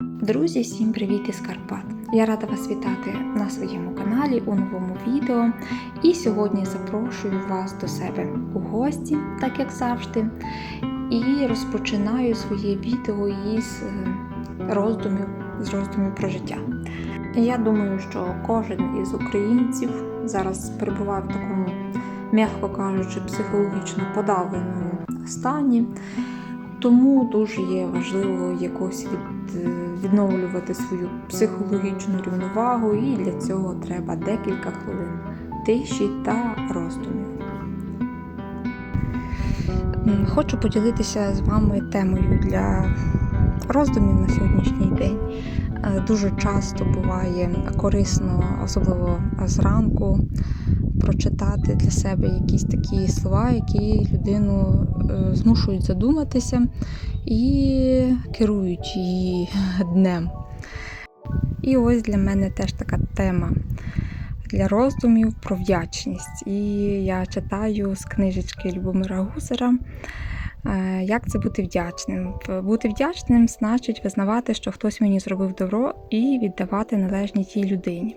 Друзі, всім привіт із Карпат! Я рада вас вітати на своєму каналі у новому відео. І сьогодні запрошую вас до себе у гості, так як завжди. І розпочинаю своє відео із е, роздумів, з роздумів про життя. Я думаю, що кожен із українців зараз перебуває в такому, м'яко кажучи, психологічно подавленому стані. Тому дуже є важливо якось від, відновлювати свою психологічну рівновагу, і для цього треба декілька хвилин тиші та роздумів. Хочу поділитися з вами темою для роздумів на сьогоднішній день. Е, Дуже часто буває корисно, особливо зранку, прочитати для себе якісь такі слова, які людину е, змушують задуматися і керують її днем. І ось для мене теж така тема для роздумів про вдячність. І я читаю з книжечки Любомира Гусера. Е, Як це бути вдячним? Бути вдячним значить визнавати, що хтось мені зробив добро, і віддавати належні тій людині.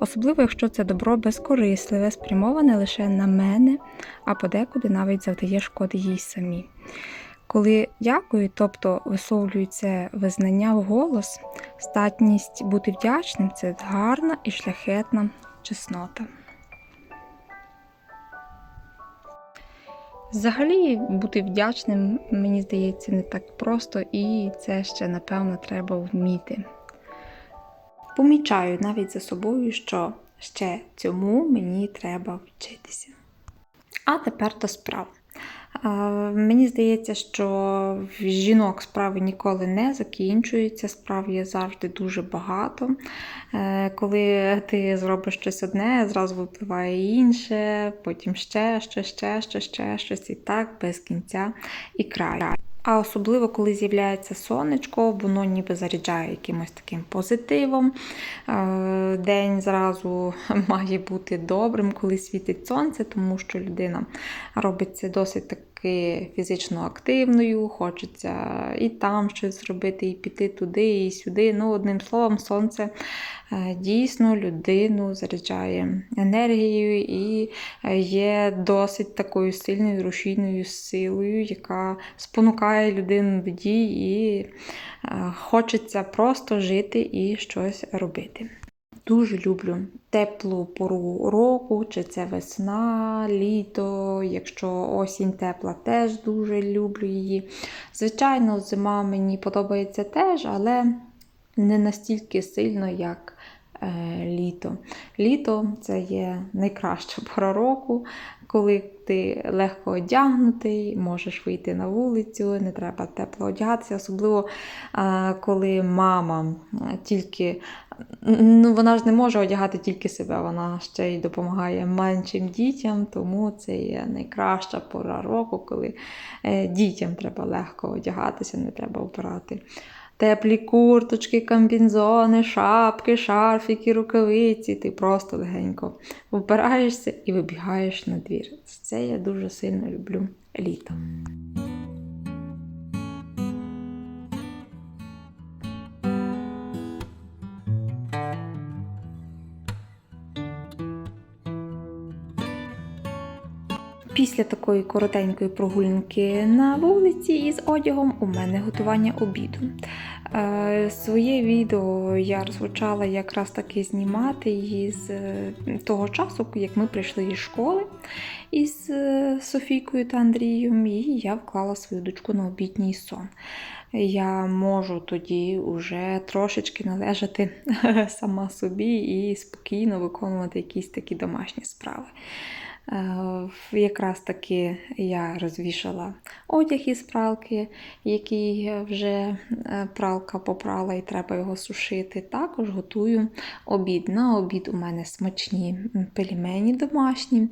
Особливо, якщо це добро безкорисливе, спрямоване лише на мене, а подекуди навіть завдає шкоди їй самі. Коли дякую, тобто висловлюється визнання в голос, статність бути вдячним це гарна і шляхетна чеснота. Взагалі бути вдячним, мені здається, не так просто, і це ще, напевно, треба вміти. Помічаю навіть за собою, що ще цьому мені треба вчитися. А тепер до справ. Мені здається, що в жінок справи ніколи не закінчуються, справ є завжди дуже багато. Е, Коли ти зробиш щось одне, зразу випливає інше, потім ще, ще, ще, ще, ще щось і так без кінця і краю. А особливо, коли з'являється сонечко, воно ніби заряджає якимось таким позитивом. Е, День зразу має бути добрим, коли світить сонце, тому що людина робиться досить таки фізично активною, хочеться і там щось зробити, і піти туди, і сюди. Ну, одним словом, сонце е, дійсно людину заряджає енергією і е, є досить такою сильною рушійною силою, яка спонукає людину до дій і е, хочеться просто жити і щось робити. Дуже люблю теплу пору року, чи це весна, літо. Якщо осінь тепла, теж дуже люблю її. Звичайно, зима мені подобається теж, але не настільки сильно, як е, літо. Літо це є найкраща пора року, коли ти легко одягнутий, можеш вийти на вулицю, не треба тепло одягатися, особливо коли мама е, тільки ну, вона ж не може одягати тільки себе, вона ще й допомагає меншим дітям, тому це є найкраща пора року, коли е, дітям треба легко одягатися, не треба обирати. Теплі курточки, комбінзони, шапки, шарфіки, рукавиці. Ти просто легенько вбираєшся і вибігаєш на двір. Це я дуже сильно люблю літо. Після такої коротенької прогулянки на вулиці із одягом у мене готування обіду. Е, Своє відео я розпочала якраз таки знімати із е, того часу, як ми прийшли із школи із е, Софійкою та Андрієм, і я вклала свою дочку на обідній сон. Я можу тоді вже трошечки належати сама собі і спокійно виконувати якісь такі домашні справи. Е, Якраз таки я розвішала одяг із пралки, який вже е, пралка попрала і треба його сушити. Також готую обід. На обід у мене смачні пельмені домашні.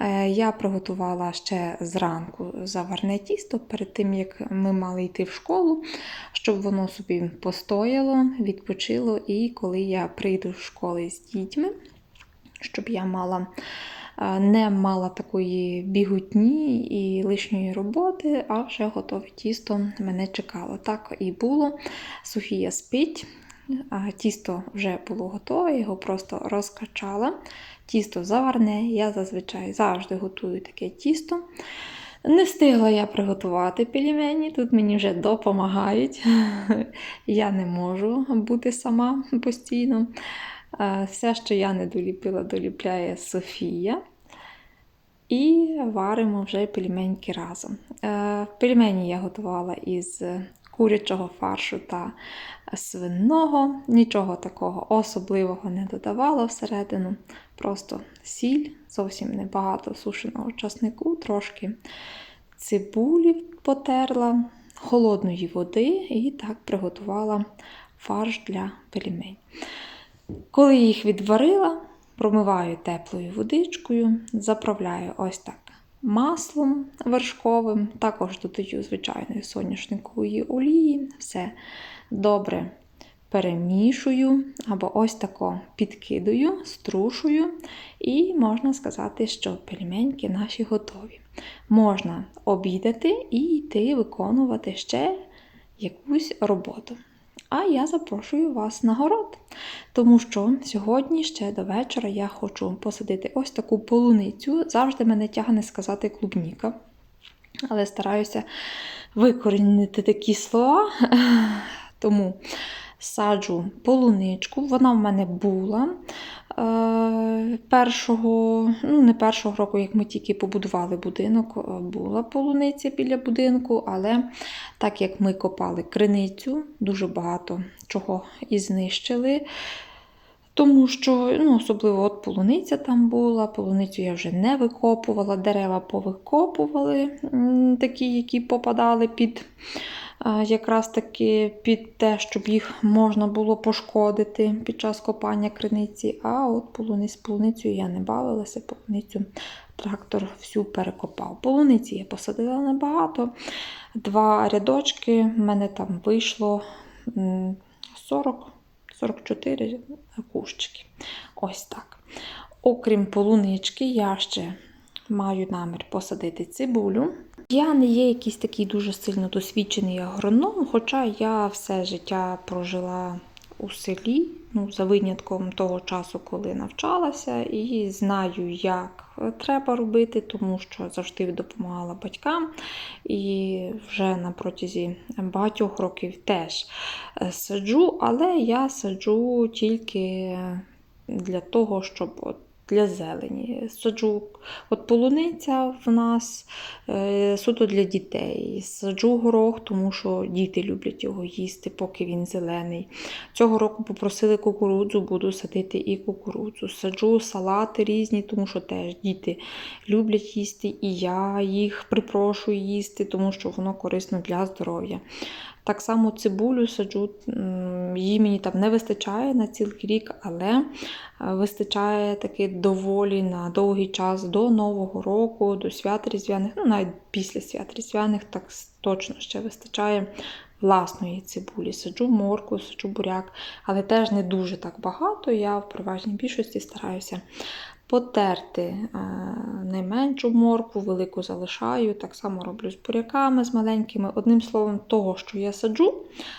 Е, Я приготувала ще зранку заварне тісто перед тим, як ми мали йти в школу, щоб воно собі постояло, відпочило. І коли я прийду з школи з дітьми, щоб я мала не мала такої бігутні і лишньої роботи, а вже готове тісто мене чекало. Так і було. Софія спить. Тісто вже було готове, його просто розкачала. Тісто заварне, я зазвичай завжди готую таке тісто. Не встигла я приготувати пельмені, тут мені вже допомагають. Я не можу бути сама постійно. Е, Все, що я не доліпила, доліпляє Софія. І варимо вже пельменьки разом. Е, Пельмені я готувала із курячого фаршу та свиного. Нічого такого особливого не додавала всередину. Просто сіль, зовсім небагато сушеного часнику, трошки цибулі потерла, холодної води і так приготувала фарш для пельмень. Коли їх відварила, промиваю теплою водичкою, заправляю ось так маслом вершковим, також додаю звичайної соняшникової олії, все добре перемішую або ось тако підкидаю, струшую, і можна сказати, що пельменьки наші готові. Можна обідати і йти виконувати ще якусь роботу. А я запрошую вас на город, тому що сьогодні ще до вечора я хочу посадити ось таку полуницю. Завжди мене тягне сказати клубніка, але стараюся викорінити такі слова. Тому саджу полуничку. Вона в мене була е, першого, ну не першого року, як ми тільки побудували будинок, е, була полуниця біля будинку, але так як ми копали криницю, дуже багато чого і знищили. Тому що, ну, особливо от полуниця там була, полуницю я вже не викопувала, дерева повикопували, такі, які попадали під якраз таки під те, щоб їх можна було пошкодити під час копання криниці. А от полуниць, полуницю я не бавилася, полуницю трактор всю перекопав. Полуниці я посадила небагато. Два рядочки, в мене там вийшло 40. 44 кущики. Ось так. Окрім полунички, я ще маю намір посадити цибулю. Я не є якийсь такий дуже сильно досвідчений агроном, хоча я все життя прожила у селі, ну, за винятком того часу, коли навчалася, і знаю, як треба робити, тому що завжди допомагала батькам. І вже на протязі багатьох років теж е, саджу, але я саджу тільки для того, щоб от для зелені. Саджу от полуниця в нас е, суто для дітей. Саджу горох, тому що діти люблять його їсти, поки він зелений. Цього року попросили кукурудзу, буду садити і кукурудзу. Саджу салати різні, тому що теж діти люблять їсти, і я їх припрошую їсти, тому що воно корисно для здоров'я. Так само цибулю саджу, її мені там не вистачає на цілий рік, але е, вистачає таки доволі на довгий час до Нового року, до свят Різдвяних, ну навіть після свят Різдвяних так точно ще вистачає власної цибулі. Саджу морку, саджу буряк, але теж не дуже так багато. Я в переважній більшості стараюся потерти е, найменшу моркву, велику залишаю. Так само роблю з буряками, з маленькими. Одним словом, того, що я саджу,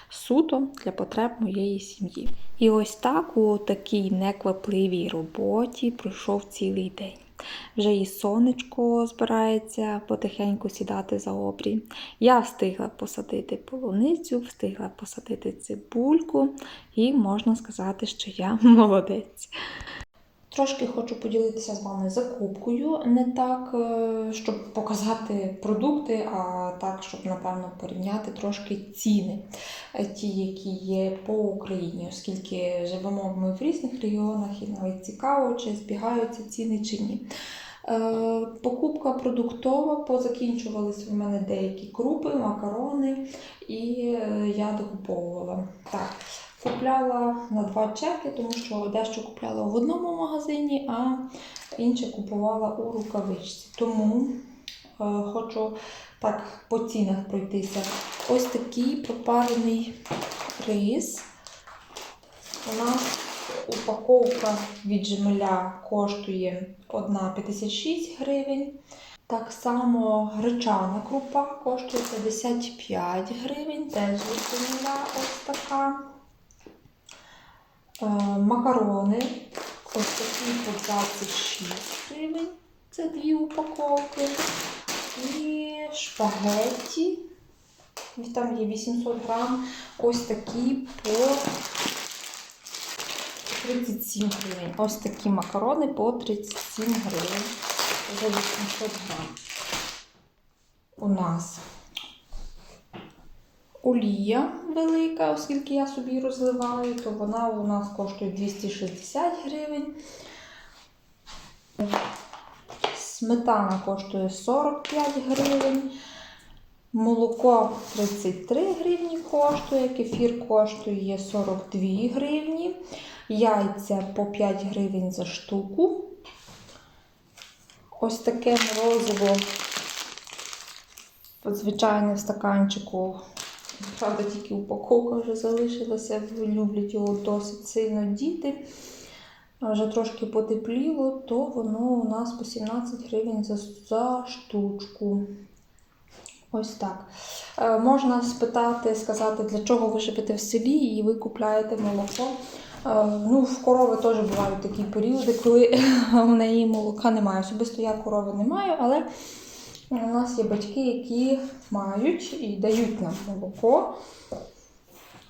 суто для потреб моєї сім'ї. І ось так у такій неквапливій роботі пройшов цілий день. Вже і сонечко збирається потихеньку сідати за обрій. Я встигла посадити полуницю, встигла посадити цибульку, і можна сказати, що я молодець. Трошки хочу поділитися з вами закупкою, не так, е, щоб показати продукти, а так, щоб, напевно, порівняти трошки ціни, е, ті, які є по Україні, оскільки живемо ми в різних регіонах і навіть цікаво, чи збігаються ціни чи ні. Е, Покупка продуктова, позакінчувалися в мене деякі крупи, макарони, і я докуповувала. Так, Купляла на два чеки, тому що дещо купляла в одному магазині, а інше купувала у рукавичці. Тому е, хочу так по цінах пройтися. Ось такий пропарений рис. У нас упаковка від Жемеля коштує 1,56 гривень. Так само гречана крупа коштує 55 гривень, теж від Жемеля ось така. Е, Макарони ось такі по 26 гривень. Це дві упаковки. І шпагетті. Там є 800 грам. Ось такі по 37 гривень. Ось такі макарони по 37 гривень. За 800 грам. У нас олія велика, оскільки я собі розливаю, то вона у нас коштує 260 гривень. Сметана коштує 45 гривень. Молоко 33 гривні коштує, кефір коштує 42 гривні, яйця по 5 гривень за штуку. Ось таке морозиво, звичайне в стаканчику. Правда, тільки упаковка вже залишилася, люблять його досить сильно діти. Вже трошки потепліло, то воно у нас по 17 гривень за, за штучку. Ось так. Е, можна спитати, сказати, для чого ви живете в селі і ви купляєте молоко. Е, ну, в корови теж бувають такі періоди, коли в неї молока немає. Особисто я корови не маю, але у нас є батьки, які мають і дають нам молоко.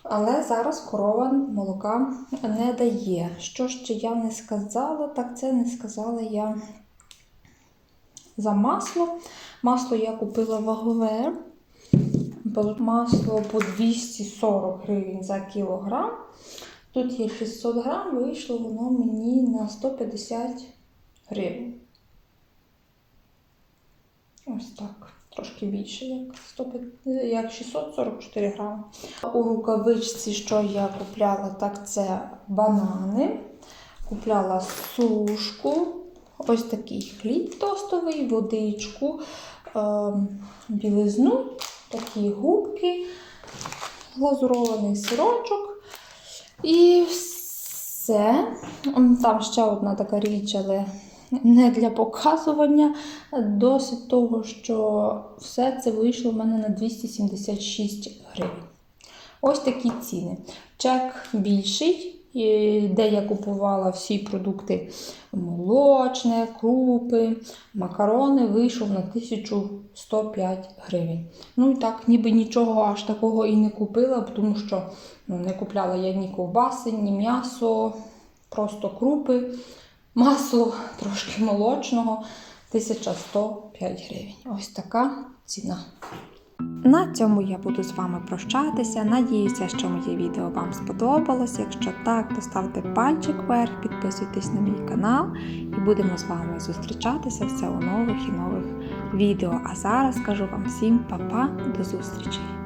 Але зараз корова молока не дає. Що ще я не сказала, так це не сказала я за масло. Масло я купила вагове. Масло по 240 гривень за кілограм. Тут є 600 грам, вийшло воно мені на 150 гривень. Ось так. Трошки більше, як, 150, як 644 грами. У рукавичці, що я купляла, так це банани. Купляла сушку, ось такий хліб тостовий, водичку, е, білизну, такі губки, глазурований сирочок. І все. Там ще одна така річ, але не для показування. Досить того, що все це вийшло в мене на 276 гривень. Ось такі ціни. Чек більший, де я купувала всі продукти молочне, крупи, макарони, вийшов на 1105 гривень. Ну і так, ніби нічого аж такого і не купила, тому що ну, не купляла я ні ковбаси, ні м'ясо, просто крупи, масло, трошки молочного. 1105 гривень. Ось така ціна. На цьому я буду з вами прощатися. Надіюся, що моє відео вам сподобалось. Якщо так, то ставте пальчик вверх, підписуйтесь на мій канал і будемо з вами зустрічатися все у нових і нових відео. А зараз кажу вам всім па-па, до зустрічі!